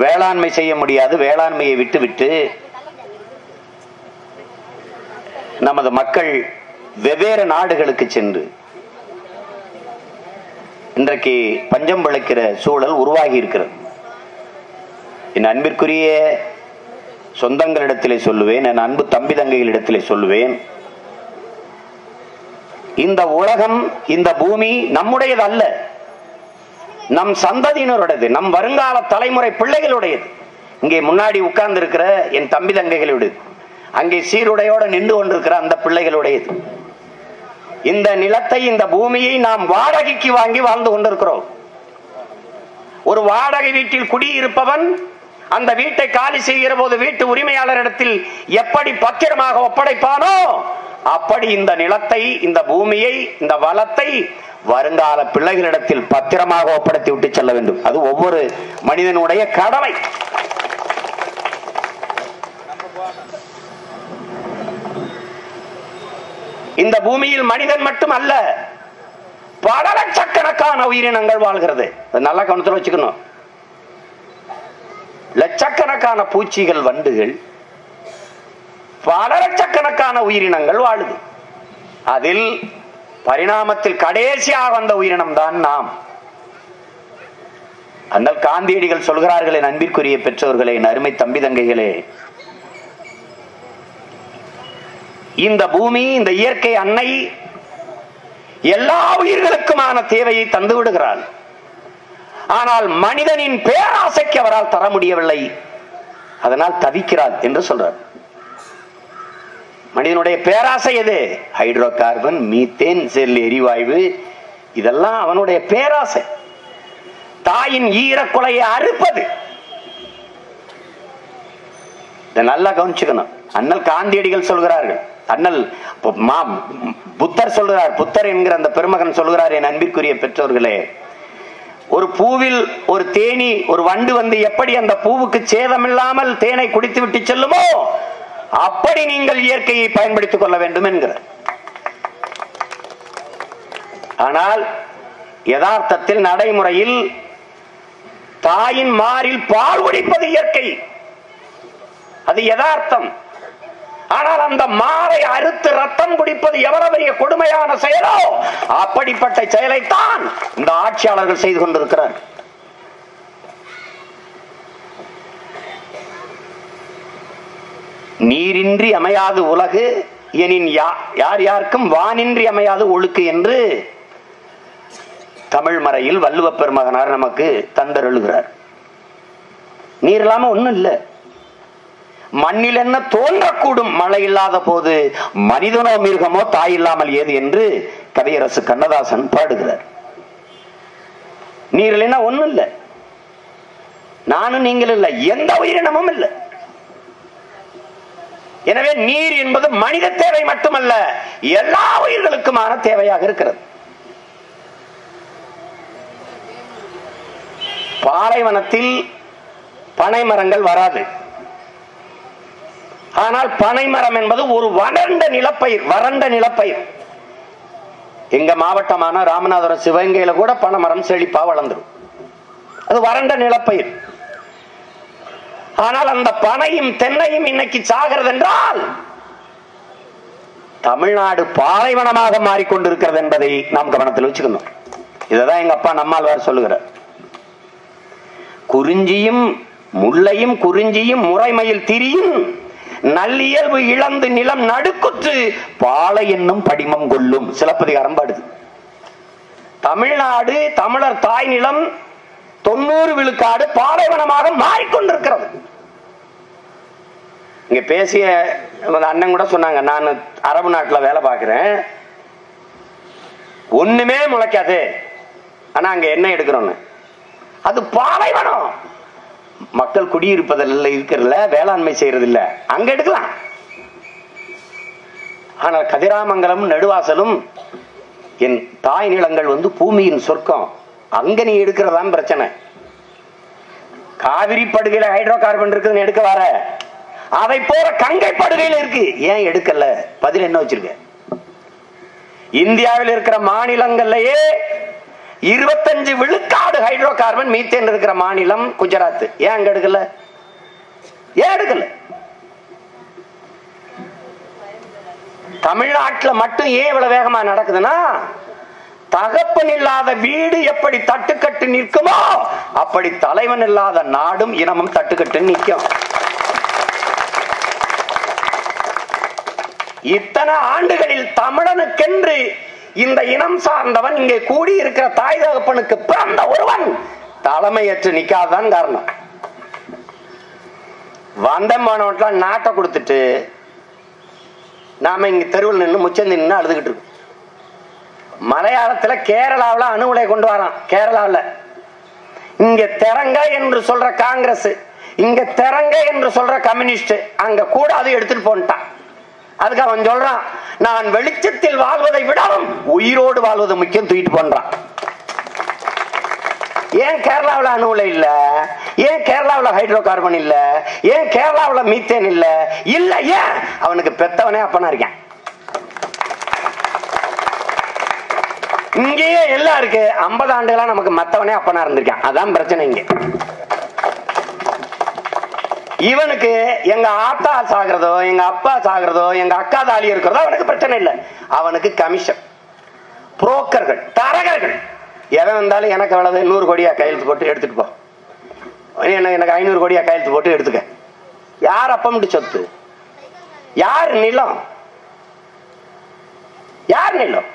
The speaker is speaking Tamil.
வேளாண்மை செய்ய முடியாது வேளாண்மையை விட்டுவிட்டு நமது மக்கள் வெவ்வேறு நாடுகளுக்கு சென்று இன்றைக்கு பஞ்சம் விளைக்கிற சூழல் உருவாகி இருக்கிறது. என் அன்பிற்குரிய சொந்தங்களிடத்திலே சொல்லுவேன் என் அன்பு தம்பி தங்கைகளிடத்திலே சொல்லுவேன். இந்த உலகம் இந்த பூமி நம்முடையது அல்ல நம் சந்ததியினருடையது நம் வருங்கால தலைமுறை பிள்ளைகளுடையது. இங்கே முன்னாடி உட்கார்ந்து இருக்கிற என் தம்பி தங்கைகளுடையது அங்கே சீருடையோட நின்று கொண்டிருக்கிற அந்த பிள்ளைகளுடையது. இந்த நிலத்தை இந்த பூமியை நாம் வாடகைக்கு வாங்கி வாழ்ந்து கொண்டிருக்கிறோம். ஒரு வாடகை வீட்டில் குடியிருப்பவன் அந்த வீட்டை காலி செய்கிற போது வீட்டு உரிமையாளரிடத்தில் எப்படி பத்திரமாக ஒப்படைப்பானோ அப்படி இந்த நிலத்தை இந்த பூமியை இந்த வளத்தை வருங்கால பிள்ளைகளிடத்தில் பத்திரமாக ஒப்படைத்து விட்டு செல்ல வேண்டும். அது ஒவ்வொரு மனிதனுடைய கடமை. இந்த பூமியில் மனிதன் மட்டும் அல்ல பல லட்சக்கணக்கான உயிரினங்கள் வாழ்கிறது. அது நல்லா கவனத்தில் வச்சுக்கணும். லட்சக்கணக்கான பூச்சிகள் வண்டுகள் பல லட்சக்கணக்கான உயிரினங்கள் வாழுது. அதில் பரிணாமத்தில் கடைசியாக வந்த உயிரினம் தான் நாம். அந்த காந்தியடிகள் சொல்கிறார்களே என் அன்பிற்குரிய பெற்றோர்களே அருமை தம்பி தங்கைகளே. இந்த பூமி இந்த இயற்கை அன்னை எல்லா உயிர்களுக்குமான தேவையை தந்து விடுகிறாள். ஆனால் மனிதனின் பேராசைக்கு அவரால் தர முடியவில்லை. அதனால் தவிக்கிறார் என்று சொல்றார். மனிதனுடைய பேராசை எது? ஹைட்ரோ கார்பன் மீத்தேன் செல் எரிவாயு. இதெல்லாம் அவனுடைய பேராசை. தாயின் ஈரக்குலையை அறுப்பது. இதை நல்லா கவனிச்சுக்கணும். அண்ணல் காந்தியடிகள் சொல்கிறார்கள். அண்ணல் மா- புத்தர் சொல்கிறார். புத்தர் என்கிற அந்த பெருமகன் சொல்கிறார் என் அன்பிற்குரிய பெற்றோர்களே ஒரு பூவில் ஒரு தேனி ஒரு வண்டு வந்து எப்படி அந்த பூவுக்கு சேதமில்லாமல் தேனை குடித்து விட்டு செல்லுமோ? அப்படி நீங்கள் இயற்கையை பயன்படுத்திக் கொள்ள வேண்டும் என்கிறார். ஆனால் யதார்த்தத்தில் நடைமுறையில் தாயின் மாறில் பால் குடிப்பது இயற்கை. அது யதார்த்தம். ஆனால் அந்த மாரை அறுத்து ரத்தம் குடிப்பது எவ்வளவு பெரிய கொடுமையான செயலோ? அப்படிப்பட்ட செயலைத்தான் இந்த ஆட்சியாளர்கள் செய்து கொண்டிருக்கிறார் நீரின்றி அமையாது உலகு எனின் யா- யார் யாருக்கும் வானின்றி அமையாது ஒழுக்கு என்று தமிழ் மறையில் வள்ளுவ பெருமகனார் நமக்கு தந்தருளுகிறார் நீர் இல்லாம ஒண்ணும் இல்லை. மண்ணில் என்ன தோன்றக்கூடும் மழை இல்லாத போது மனிதனோ மிருகமோ தாய் இல்லாமல் ஏது என்று கவியரசு கண்ணதாசன் பாடுகிறார். நீர் இல்லைன்னா ஒண்ணும் இல்லை. நானும் நீங்கள் இல்லை. எந்த உயிரினமும் இல்லை. எனவே நீர் என்பது மனித தேவை மட்டுமல்ல எல்லா உயிர்களுக்குமான தேவையாக இருக்கிறது. பாலைவனத்தில் பனை மரங்கள் வராது. ஆனால் பனை மரம் என்பது ஒரு வறண்ட நிலப்பயிர் வறண்ட நிலப்பயிர். எங்க மாவட்டமான ராமநாதபுரம் சிவகங்கையில கூட பனைமரம் செழிப்பா வளர்ந்துரும். அது வறண்ட நிலப்பயிர். ஆனால் அந்த பனையும் தென்னையும் இன்னைக்கு சாகிறது என்றால் தமிழ்நாடு பாலைவனமாக மாறிக்கொண்டிருக்கிறது என்பதை நாம் கவனத்தில் வச்சுக்கணும். இதைதான் எங்க அப்பா நம்மாழ்வார் சொல்லுகிறார். குறிஞ்சியும் முல்லையும் குறிஞ்சியும் முறைமையில் திரியும் நல்லியல்பு இழந்து நிலம் நடுக்குற்று பாலை என்னும் படிமம் கொள்ளும் சிலப்பதிகாரம் பாடுது. தமிழ்நாடு தமிழர் தாய் நிலம் தொண்ணூறு விழுக்காடு பாலைவனமாக மாறிக்கொண்டிருக்கிறது. இங்கே பேசிய அண்ணன் கூட சொன்னாங்க நான் அரபு நாட்டுல வேலை பார்க்குறேன். ஒண்ணுமே முளைக்காது. ஆனா அங்க என்ன எடுக்கிறோன்னு அது பாலைவனம். மக்கள் குடியிருப்பதில் இருக்கிறதுல வேளாண்மை செய்யறது இல்ல. அங்க எடுக்கலாம். ஆனால் கதிராமங்கலம் நடுவாசலும் என் தாய் நிலங்கள் வந்து பூமியின் சொர்க்கம். அங்க நீ எடுக்கிறதான் பிரச்சனை. காவிரி படுகையில ஹைட்ரோ கார்பன் இருக்குதுன்னு எடுக்க வர. அதை போற கங்கை இருக்கு. ஏன் எடுக்கல? பதில் என்ன வச்சிருக்க? இந்தியாவில் இருக்கிற மாநிலங்கள்லயே இருபத்தஞ்சு விழுக்காடு ஹைட்ரோ கார்பன் மீத்தேன் இருக்கிற மாநிலம் குஜராத். ஏன் அங்க எடுக்கல? ஏன் எடுக்கல? தமிழ்நாட்டில் மட்டும் ஏன் இவ்வளவு வேகமா நடக்குதுன்னா தகப்பன் இல்லாத வீடு எப்படி தட்டுக்கட்டு நிற்குமோ அப்படி தலைவன் இல்லாத நாடும் இனமும் தட்டுக்கட்டு நிற்கும். இத்தனை ஆண்டுகளில் தமிழனுக்கென்று இந்த இனம் சார்ந்தவன் இங்கே கூடி இருக்கிற தாய் தகப்பனுக்கு பிறந்த ஒருவன் தலைமையற்று நிக்காதான் காரணம். வந்தமானவன்லாம் நாட்டை கொடுத்துட்டு நாம இங்க தெருவில் நின்று முச்சந்தி நின்று அழுதுகிட்டு இருக்கோம். மலையாளத்துல கேரளாவில் அணு கொண்டு வரான் கேரளாவில். இங்க திறங்க என்று சொல்ற காங்கிரஸ் இங்க திறங்க என்று சொல்ற கம்யூனிஸ்ட் அங்க கூட அது எடுத்துட்டு போன்ட்டான். அதுக்கு அவன் சொல்றான் நான் வெளிச்சத்தில் வாழ்வதை விடவும் உயிரோடு வாழ்வது முக்கியம் தூக்கிட்டு போன்றான். ஏன் கேரளாவில் அணு உலை இல்ல? ஏன் கேரளாவில் ஹைட்ரோ கார்பன் இல்ல? ஏன் கேரளாவில் மீத்தேன் இல்ல? இல்ல ஏன்? அவனுக்கு பெத்தவனே அப்பனா இருக்கேன். இங்கேயே எல்லாம் இருக்கு. ஐம்பது ஆண்டுகளா நமக்கு மத்தவனே அப்பனா இருந்திருக்கான். அதான் பிரச்சனை இங்க. இவனுக்கு எங்க ஆத்தா சாகிறதோ எங்க அப்பா சாகிறதோ எங்க அக்கா தாலி இருக்கிறதோ அவனுக்கு பிரச்சனை இல்லை. அவனுக்கு கமிஷன் புரோக்கர்கள் தரகர்கள். எவன் வந்தாலும் எனக்கு அவ்வளவு நூறு கோடியா கையெழுத்து போட்டு எடுத்துட்டு போ. எனக்கு எனக்கு ஐநூறு கோடியா கையெழுத்து போட்டு எடுத்துக்க. யார் அப்பம்ட்டு சொத்து? யார் நிலம்? யார் நிலம்?